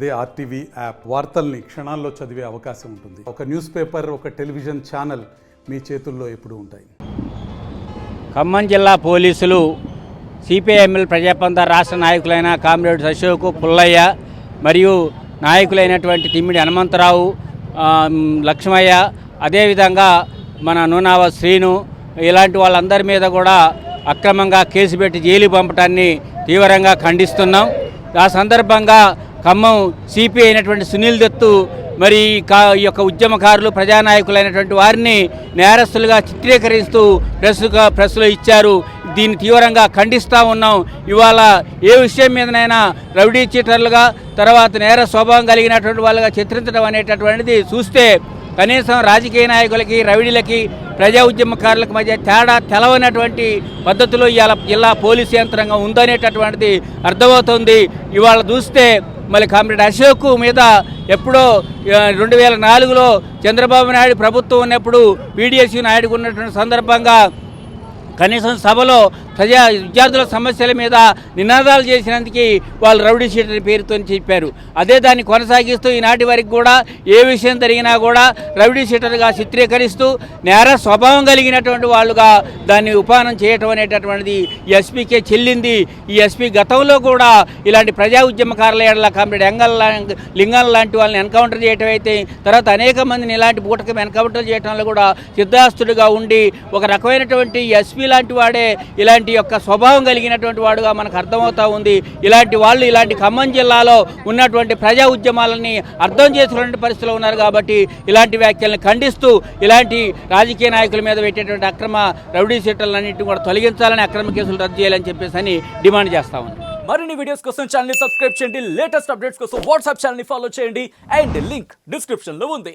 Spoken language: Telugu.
అదే ఆర్టీవీ యాప్. వార్తల్ని క్షణాల్లో చదివే అవకాశం ఉంటుంది. ఒక న్యూస్ పేపర్ ఒక టెలివిజన్ ఛానల్ మీ చేతుల్లో ఎప్పుడు ఉంటాయి. ఖమ్మం జిల్లా పోలీసులు సిపిఐఎంఎల్ ప్రజాపంత రాష్ట్ర నాయకులైన కామ్రేడ్ అశోక్ పుల్లయ్య మరియు నాయకులైనటువంటి తిమ్మిడి హనుమంతరావు లక్ష్మయ్య అదేవిధంగా మన నూనావ శ్రీను ఇలాంటి వాళ్ళందరి మీద కూడా అక్రమంగా కేసు పెట్టి జైలు పంపటాన్ని తీవ్రంగా ఖండిస్తున్నాం. ఆ సందర్భంగా ఖమ్మం సిపి అయినటువంటి సునీల్ దత్తు మరి ఈ కా ఈ యొక్క ఉద్యమకారులు ప్రజానాయకులైనటువంటి వారిని నేరస్తులుగా చిత్రీకరిస్తూ ప్రెస్గా ప్రెస్లో ఇచ్చారు. దీన్ని తీవ్రంగా ఖండిస్తూ ఉన్నాం. ఇవాళ ఏ విషయం మీదనైనా రౌడీ చీటర్లుగా తర్వాత నేర స్వభావం కలిగినటువంటి వాళ్ళుగా చిత్రించడం అనేటటువంటిది చూస్తే కనీసం రాజకీయ నాయకులకి రౌడీలకి ప్రజా ఉద్యమకారులకు మధ్య తేడా తెలవనటువంటి పద్ధతిలో ఇవాళ జిల్లా పోలీసు యంత్రాంగం ఉందనేటటువంటిది అర్థమవుతుంది. ఇవాళ చూస్తే మళ్ళీ కామ్రేడ్ అశోక్ మీద ఎప్పుడో రెండు వేల నాలుగులో చంద్రబాబు నాయుడు ప్రభుత్వం ఉన్నప్పుడు పీడిఎస్యూ నాయుడుకు ఉన్నటువంటి సందర్భంగా కనీసం సభలో ప్రజా విద్యార్థుల సమస్యల మీద నినాదాలు చేసినందుకు వాళ్ళు రౌడీ షీటర్ పేరుతో చెప్పారు. అదే దాన్ని కొనసాగిస్తూ ఈనాటి వరకు కూడా ఏ విషయం జరిగినా కూడా రౌడీ షీటర్గా చిత్రీకరిస్తూ నేర స్వభావం కలిగినటువంటి వాళ్ళుగా దాన్ని ఉపానం చేయటం అనేటటువంటిది ఎస్పీకే చెల్లింది. ఈ ఎస్పీ గతంలో కూడా ఇలాంటి ప్రజా ఉద్యమకారుల ఏడల కామ్రేడ్ ఎంగల్ లా- లింగం లాంటి వాళ్ళని ఎన్కౌంటర్ చేయటం అయితే తర్వాత అనేక మందిని ఇలాంటి బూటకం ఎన్కౌంటర్ చేయడంలో కూడా సిద్ధాస్తుడిగా ఉండి ఒక రకమైనటువంటి ఎస్పీ లాంటి వాడే ఇలాంటి యొక్క స్వభావం కలిగినటువంటి వాడుగా మనకు అర్థమవుతా ఉంది. ఇలాంటి వాళ్ళు ఇలాంటి ఖమ్మం జిల్లాలో ఉన్నటువంటి ప్రజా ఉద్యమాలని అర్థం చేసుకునే పరిస్థితిలో ఉన్నారు కాబట్టి ఇలాంటి వ్యాఖ్యలను ఖండిస్తూ ఇలాంటి రాజకీయ నాయకుల మీద పెట్టేటువంటి అక్రమ రౌడీ సీట్లన్నింటినీ కూడా తొలగించాలని అక్రమ కేసులు రద్దు చేయాలని చెప్పేసి అని డిమాండ్ చేస్తా ఉన్నాం. మరిన్ని వీడియోస్ కోసం ఛానల్ సబ్స్క్రైబ్ చేయండి. లేటెస్ట్ అప్డేట్స్ కోసం వాట్సాప్ ఛానల్ని ఫాలో చేయండి. అండ్ లింక్ డిస్క్రిప్షన్లో ఉంది.